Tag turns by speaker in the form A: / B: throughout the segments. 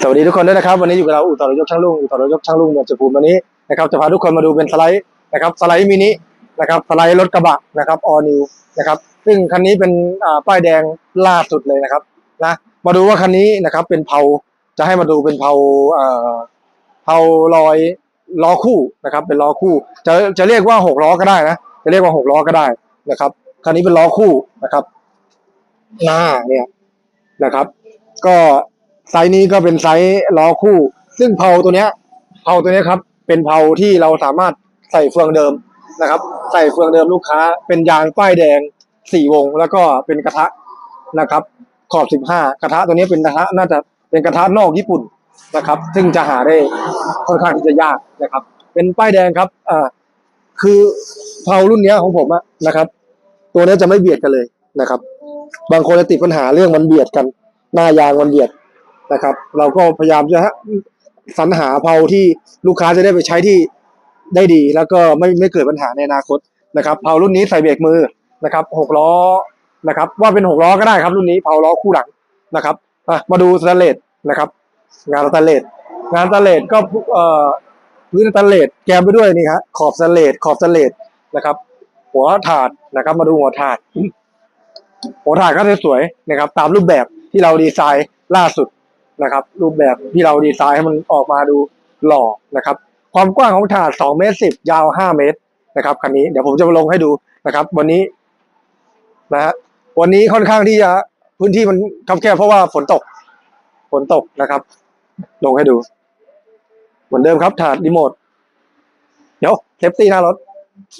A: สวัสดีทุกคนด้วยนะครับ วันนี้อยู่กับเราอู่ต่อรถยกช่างลุงอู่ต่อรถยกช่างลุงเมืองสุพรรณวันนี้นะครับจะพาทุกคนมาดูเป็นสไลด์นะครับสไลด์มินินะครับสไลด์รถกระบะนะครับออนิวนะครับซึ่งคันนี้เป็นป้ายแดงล่าสุดเลยนะครับนะมาดูว่าคันนี้นะครับเป็นเผาจะให้มาดูเป็นเผาเอ่อเผาลอยล้อคู่นะครับ เป็นล้อคู่ จะจะเรียกว่าหกล้อก็ได้นะจะเรียกว่าหกล้อก็ได้นะครับคันนี้เป็นล้อคู่นะครับหน้าเนี่ยนะครับ ก็ ไซส์นี้ก็เป็นไซส์ล้อคู่ ซึ่งเพาตัวเนี้ยเพาตัวเนี้ยครับ เป็นเพาที่เราสามารถใส่เฟืองเดิมนะครับ ใส่เฟืองเดิมลูกค้า เป็นยางป้ายแดงสี่วง แล้วก็เป็นกระทะนะครับ ขอบสิบห้ากระทะตัวนี้เป็นกระทะน่าจะเป็นกระทะนอกญี่ปุ่นนะครับ ซึ่งจะหาได้ค่อนข้างที่จะยากนะครับ เป็นป้ายแดงครับอ่าคือเพารุ่นนี้ของผมอะนะครับ ตัวนี้จะไม่เบียดกันเลยนะครับ บางคนจะติดปัญหาเรื่องมันเบียดกัน หน้ายางมันเบียด นะครับ เราก็พยายามจะสรรหาเพาที่ลูกค้าจะได้ไปใช้ที่ได้ดี แล้วก็ไม่ไม่เกิดปัญหาในอนาคตนะครับเพารุ่นนี้ใส่เบรกมือนะครับหกล้อนะครับ ว่าเป็นหกล้อก็ได้ครับรุ่นนี้เพาล้อคู่หลังนะครับมาดูสแตนเลสนะครับ งานสแตนเลสงานสแตนเลสก็เอ่อพื้นสแตนเลสแกมไปด้วยนี่ครับขอบสแตนเลสขอบสแตนเลสนะครับ หัวถาดนะครับ มาดูหัวถาดหัวถายก็จะสวยนะครับ ตามรูปแบบที่เราดีไซน์ล่าสุด นะครับ รูปแบบที่เราดีไซน์ให้มันออกมาดูหล่อนะครับ ความกว้างของถาด2เมตร10 ยาว 5 เมตรนะครับคันนี้เดี๋ยวผมจะมาลงให้ดูนะครับ วันนี้นะฮะวันนี้ค่อนข้างที่จะพื้นที่มันคับแคบเพราะว่าฝนตกฝนตกนะครับ ลงให้ดู เหมือนเดิมครับถาดรีโมทเดี๋ยวเซฟตี้หน้ารถ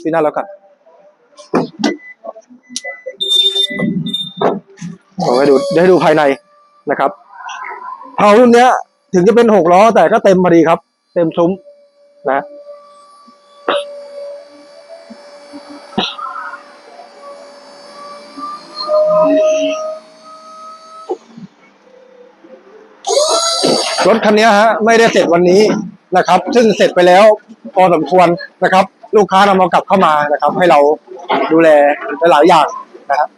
A: ที่หน้ารถก่อนผมให้ดูเดี๋ยวให้ดูภายในนะครับ เผารุ่นเนี้ย ถึงจะเป็นหกล้อแต่ก็เต็มพอดีครับ เต็มซุ้มนะรถคันนี้ฮะไม่ได้เสร็จวันนี้นะครับ ซึ่งเสร็จไปแล้วพอสมควรนะครับ ลูกค้านำมากลับเข้ามานะครับ ให้เราดูแลหลายอย่างนะครับ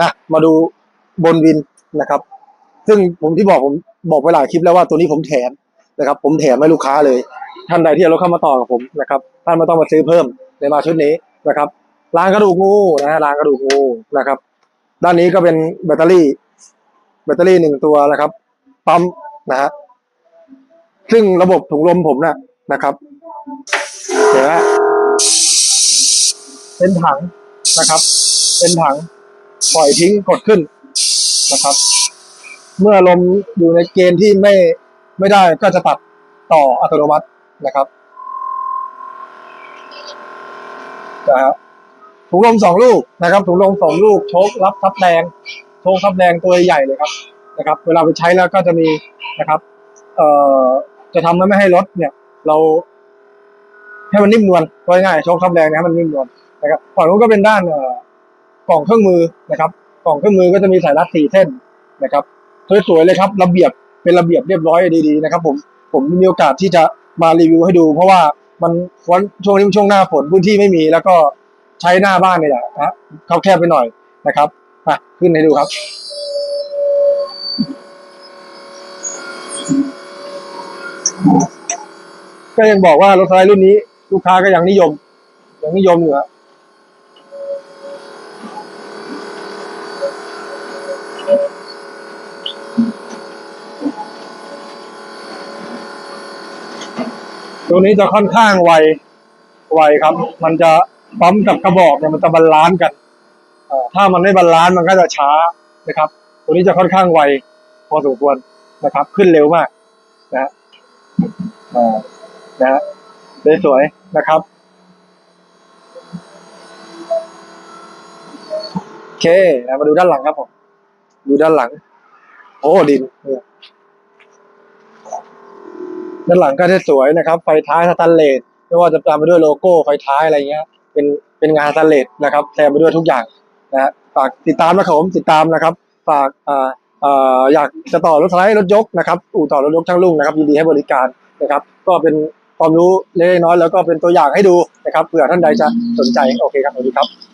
A: นะมาดูบนวินนะครับ ซึ่งผมที่บอกผมบอกไปหลายคลิปแล้วว่าตัวนี้ผมแถมนะครับ ผมแถมให้ลูกค้าเลย ท่านใดที่เอารถเข้ามาต่อกับผมนะครับ ท่านไม่ต้องมาซื้อเพิ่มในมาชุดนี้นะครับรางกระดูกงูนะฮะรางกระดูกงูนะครับ ด้านนี้ก็เป็นแบตเตอรี่ แบตเตอรี่หนึ่งตัวนะครับปั๊มนะฮะซึ่งระบบถุงลมผมนะนะครับเห็นไหมเป็นถังนะครับ เป็นถัง ปล่อยทิ้งกดขึ้นนะครับ เมื่อลมอยู่ในเกณฑ์ที่ไม่ไม่ได้ก็จะตัดต่ออัตโนมัตินะครับนะฮะถุงลมสองลูกนะครับถุงลมสองลูกโชครับทับแรงโชคทับแรงตัวใหญ่เลยครับนะครับ เวลาไปใช้แล้วก็จะมีนะครับ เอ่อจะทำให้ไม่ให้รถเนี่ย เรา ให้มันนิ่มนวลง่ายๆโชคทับแรงนะมันนิ่มนวลนะครับฝั่งนู้นก็เป็นด้านเอ่อ กล่องเครื่องมือนะครับ กล่องเครื่องมือก็จะมีสายรัดสี่เส้นนะครับสวยๆเลยครับ ระเบียบเป็นระเบียบเรียบร้อยดีๆนะครับ ผมผมมีโอกาสที่จะมารีวิวให้ดู เพราะว่ามันช่วงนี้ช่วงหน้าฝนพื้นที่ไม่มี แล้วก็ใช้หน้าบ้านนี่แหละนะเขาแคบไปหน่อยนะครับอะขึ้นให้ดูครับก็ยังบอกว่ารถไลด์รุ่นนี้ ลูกค้าก็ยังนิยมยังนิยมอยู่ครับ ตัวนี้จะค่อนข้างไว ไวครับ มันจะปั๊มกับกระบอกเนี่ยมันจะบาลานซ์กันถ้ามันไม่บาลานซ์มันก็จะช้านะครับ ตัวนี้จะค่อนข้างไว พอสมควรนะครับ ขึ้นเร็วมากนะฮะอ่านะฮะสวยๆนะครับโอเคมาดูด้านหลังครับผม ดูด้านหลัง โอ้ดินเนี่ย ด้านหลังก็จะสวยนะครับ ไฟท้ายสแตนเลสไม่ว่าจะตามไปด้วยโลโก้ไฟท้ายอะไรเงี้ย เป็นเป็นงานสแตนเลสนะครับแซมไปด้วยทุกอย่างนะฝากติดตามนะครับผมติดตามนะครับ ฝากอ่าอ่าอยากจะต่อรถไลด์รถยกนะครับอู่ต่อรถยกช่างลุงนะครับยินดีให้บริการนะครับ ก็เป็นความรู้เล็กน้อยแล้วก็เป็นตัวอย่างให้ดูนะครับเผื่อท่านใดจะสนใจโอเคครับสวัสดีครับ